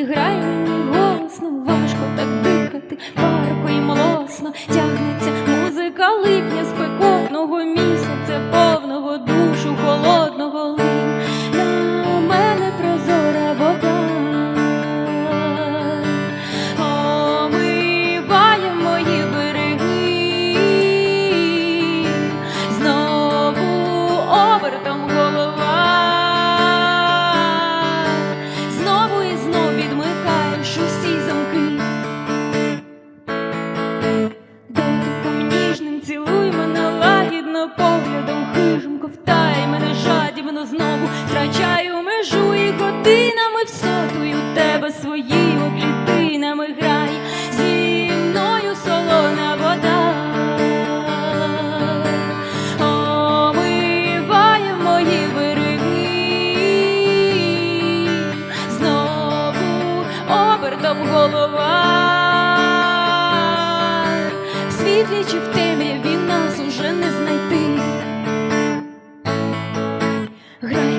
і грає мені голосно, важко так дихати, парко і молосно. Тягнеться поглядом хижим ковтай мене жадібно знову втрачаю межу і годинами всотую тебе своїми клітинами грай зі мною солона вода. Омиває мої береги, знову обертом голова. Світлі чи в темряві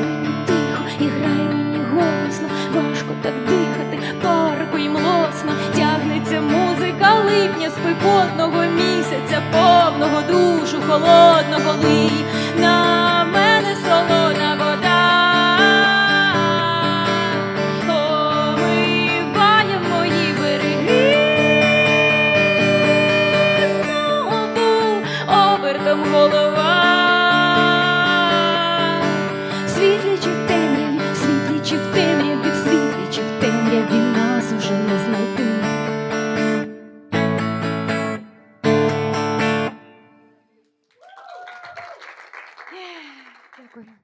Грай тихо і грай мені голосно, важко так дихати, парко і млосно тягнеться музика липня спекотного місяця, повного душу, холодного лий. 아이고야.